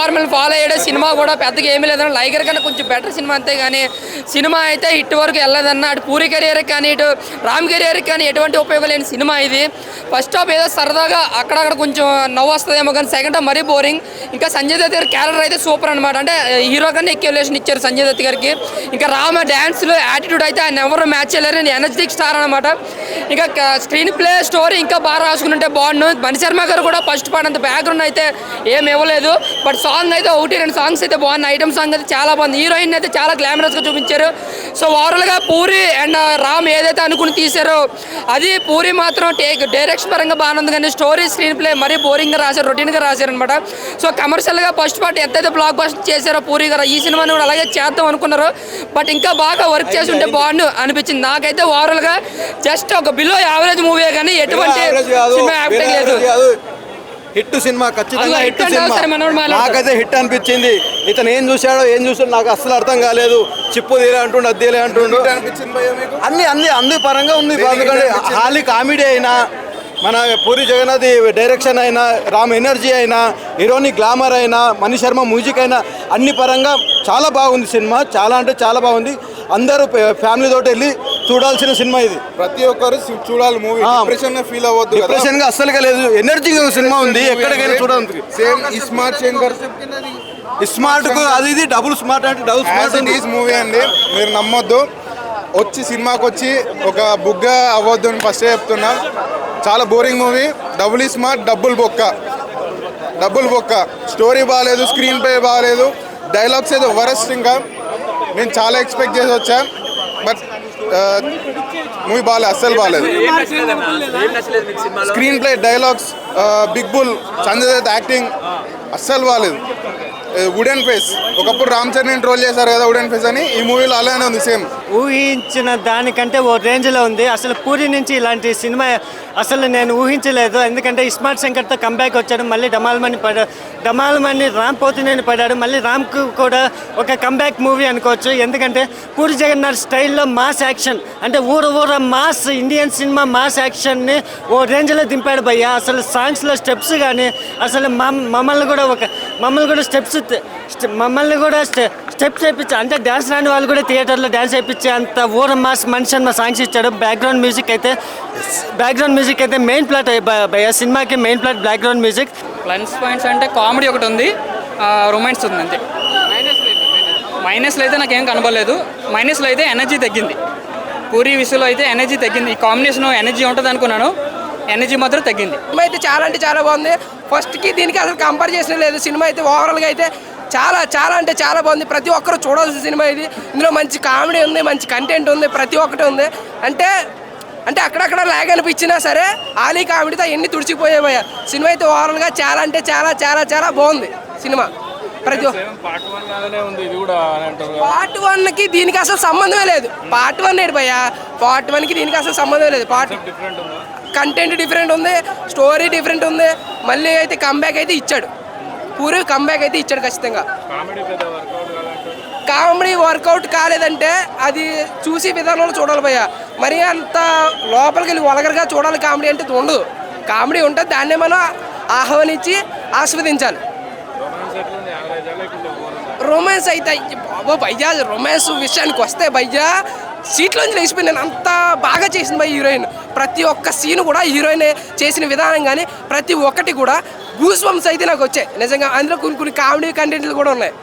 ఫార్ములు follow అయ్యే cinema కూడా పెద్దగా ఏమీ లేదన్న లైగర్ కన్నా కొంచెం బెటర్ సినిమా అంతే కానీ సినిమా అయితే హిట్ వరకు వెళ్ళదన్న అటు పూరి కెరియర్కి కానీ ఇటు రామ్ కెరియర్కి కానీ ఎటువంటి ఉపయోగం లేని సినిమా ఇది. ఫస్ట్ హాఫ్ ఏదో సరదాగా అక్కడక్కడ కొంచెం నవ్వు వస్తుందేమో కానీ సెకండ్ హాఫ్ మరీ బోరింగ్ ఇంకా సంజయ్ దత్ గారి క్యారెక్టర్ అయితే సూపర్ అనమాట అంటే హీరో కన్నా ఎక్యులేషన్ ఇచ్చారు సంజయ్ దత్ గారికి. ఇంకా రామ డ్యాన్స్లు యాటిట్యూడ్ అయితే ఆయన ఎవరు మ్యాచ్ చేయలేరు ఎనర్జెటిక్ స్టార్ అనమాట ఇంకా స్క్రీన్ ప్లే స్టోరీ ఇంకా బాగా రాసుకుంటే బాగుండు. మణిశర్మ గారు కూడా ఫస్ట్ పార్ట్ అంత బ్యాక్గ్రౌండ్ అయితే ఏం ఇవ్వలేదు. బట్ సాంగ్ అయితే ఒకటి రెండు సాంగ్స్ అయితే బాగున్నాయి. ఐటమ్ సాంగ్ అయితే చాలా బాగుంది. హీరోయిన్ అయితే చాలా గ్లామరస్గా చూపించారు. సో ఓవరాల్గా పూరి అండ్ రామ్ ఏదైతే అనుకుని తీశారో అది పూరి మాత్రం టేక్ డైరెక్షన్ పరంగా బాగానే ఉంది కానీ స్టోరీ స్క్రీన్ ప్లే మరీ బోరింగ్గా రాశారు రొటీన్గా రాశారు అనమాట సో కమర్షియల్గా ఫస్ట్ పార్ట్ ఎంతైతే బ్లాక్ బస్టర్ చేశారో పూరి గారు ఈ సినిమాని కూడా అలాగే చేద్దాం అనుకున్నారు. బట్ ఇంకా బాగా వర్క్ చేసి ఉంటే బాగుండు అనిపించింది. నాకైతే ఓవరాల్గా జస్ట్ ఒక బిలో యావరేజ్ మూవీ కానీ ఎటువంటి సినిమా యాక్టింగ్ లేదు. హిట్ సినిమా ఖచ్చితంగా హిట్ సినిమా. నాకైతే హిట్ అనిపించింది. ఇతను ఏం చూశాడో ఏం చూసాడో నాకు అస్సలు అర్థం కాలేదు. చిప్పు తీరే అంటుండు అద్దెలే అంటుండు. అనిపించింది భయ్యా మీకు? అన్ని అన్ని అన్ని పరంగా ఉంది. ఎందుకంటే? హాలీ కామెడీ అయినా మన పూరి జగన్నాథ్ డైరెక్షన్ అయినా రామ్ ఎనర్జీ అయినా హీరోని గ్లామర్ అయినా మణి శర్మ మ్యూజిక్ అయినా అన్ని పరంగా చాలా బాగుంది సినిమా. చాలా అంటే చాలా బాగుంది. అందరూ ఫ్యామిలీ తోటి వెళ్ళి చూడాల్సిన సినిమా ఇది. ప్రతి ఒక్కరు చూడాలి మూవీ. డిప్రెషన్ ఫీల్ అవ్వద్దు డిప్రెషన్గా అస్సలుగా లేదు. ఎనర్జీ సినిమా ఉంది. ఎక్కడికైనా చూడడానికి. సేమ్ ఇస్మార్ట్ శంకర్ స్మార్ట్ అది ఇది డబుల్ స్మార్ట్ అంటే డబుల్ స్మార్ట్ ఈస్ మూవీ అండి మీరు నమ్మొద్దు. వచ్చి సినిమాకి వచ్చి ఒక బుగ్గ అవ్వద్దు అని ఫస్ట్ చెప్తున్నా. చాలా boring movie double smart double బొక్క. డబుల్ బొక్క. స్టోరీ బాగాలేదు స్క్రీన్ ప్లే బాగాలేదు డైలాగ్స్ ఏదో వరస్ట్ ఇంకా. నేను చాలా ఎక్స్పెక్ట్ చేసి వచ్చా. బట్ మూవీ బాగాలేదు అస్సలు బాగాలేదు screenplay dialogues big bull Sanjay Dutt acting అస్సలు బాగాలేదు వుడెన్ ఫేస్ ఒకప్పుడు రామ్ చరణ్ ట్రోల్ చేశారు కదా వుడెన్ ఫేస్ అని. ఈ మూవీలో అలానే ఉంది సేమ్ ఊహించిన దానికంటే ఓ రేంజ్లో ఉంది. అసలు పూరి నుంచి ఇలాంటి సినిమా అసలు నేను ఊహించలేదు. ఎందుకంటే ఇస్మార్ట్ శంకర్తో కంబ్యాక్ వచ్చాడు మళ్ళీ డమాల్మని పడాడు డమాల్మని రామ్ పోతినేని పడాడు మళ్ళీ రామ్కు కూడా ఒక కంబ్యాక్ మూవీ అనుకోవచ్చు. ఎందుకంటే పూరి జగన్నాథ్ స్టైల్లో మాస్ యాక్షన్ అంటే ఊర ఊర మాస్ ఇండియన్ సినిమా మాస్ యాక్షన్ని ఓ రేంజ్లో దింపాడు భయ్య. అసలు సాంగ్స్లో స్టెప్స్ కానీ అసలు మమ్- మమ్మల్ని కూడా ఒక మమ్మల్ని కూడా స్టెప్స్ మమ్మల్ని కూడా స్టె స్టెప్స్ వేయించా అంటే డ్యాన్స్ రాని వాళ్ళు కూడా థియేటర్లో డ్యాన్స్ వేయించే అంత ఊర మాస్ మనిషి మా సాంగ్స్ ఇచ్చాడు. బ్యాక్గ్రౌండ్ మ్యూజిక్ అయితే బ్యాక్గ్రౌండ్ మ్యూజిక్ అయితే మెయిన్ ప్లాట్ భయ్య సినిమాకి main plot background music. Plus points అంటే కామెడీ ఒకటి ఉంది రొమాన్స్ ఉంది అంతే. మైనస్లో అయితే నాకేం కనబడలేదు. మైనస్లో అయితే ఎనర్జీ తగ్గింది. పూరి విషయంలో అయితే ఎనర్జీ తగ్గింది. ఈ కాంబినేషన్ ఎనర్జీ ఉంటుంది అనుకున్నాను ఎనర్జీ మాత్రం తగ్గింది. సినిమా అయితే చాలా అంటే చాలా బాగుంది. ఫస్ట్కి దీనికి అసలు కంపేర్ చేసిన లేదు. సినిమా అయితే ఓవరాల్గా అయితే చాలా చాలా అంటే చాలా బాగుంది. ప్రతి ఒక్కరు చూడాల్సిన సినిమా ఇది. ఇందులో మంచి కామెడీ ఉంది మంచి కంటెంట్ ఉంది ప్రతి ఒక్కటి ఉంది. అంటే అంటే అక్కడక్కడ లాగ్ అనిపించినా సరే ఆలీ కామెడీతో ఎన్ని తుడిచిపోయేవయ్యా సినిమా అయితే ఓవరాల్గా చాలా అంటే చాలా చాలా చాలా బాగుంది. సినిమా. ప్రతి పార్ట్ వన్కి దీనికి అసలు సంబంధమే లేదు. పార్ట్ వన్ ఏడు భయ్యా? పార్ట్ వన్కి దీనికి అసలు సంబంధం లేదు. పార్ట్ కంటెంట్ డిఫరెంట్ ఉంది? స్టోరీ డిఫరెంట్ ఉంది మళ్ళీ అయితే కంబ్యాక్ అయితే ఇచ్చాడు. పూరి కంబ్యాక్ అయితే ఇచ్చాడు ఖచ్చితంగా. కామెడీ వర్కౌట్ కాలేదంటే అది చూసి విధానంలో చూడాలి భయ్య. మరి అంత లోపలికి వెళ్ళి వలగరగా చూడాలి కామెడీ అంటే ఉండదు కామెడీ ఉంటుంది దాన్నే మనం ఆహ్వానించి ఆస్వాదించాలి. రొమాన్స్ అయితే బాబో బాబా భయ్యా రొమాన్స్ విషయానికి వస్తే భయ్యా సీట్లోంచి లేచిపోయి నేను అంత బాగా చేసింది భయ్య హీరోయిన్. ప్రతి ఒక్క సీన్ కూడా హీరోయిన్ చేసిన విధానం కానీ ప్రతి ఒక్కటి కూడా గూస్ బంప్స్ అయితే నాకు వచ్చాయి. నిజంగా అందులో కొన్ని కొన్ని కామెడీ కంటెంట్లు కూడా ఉన్నాయి.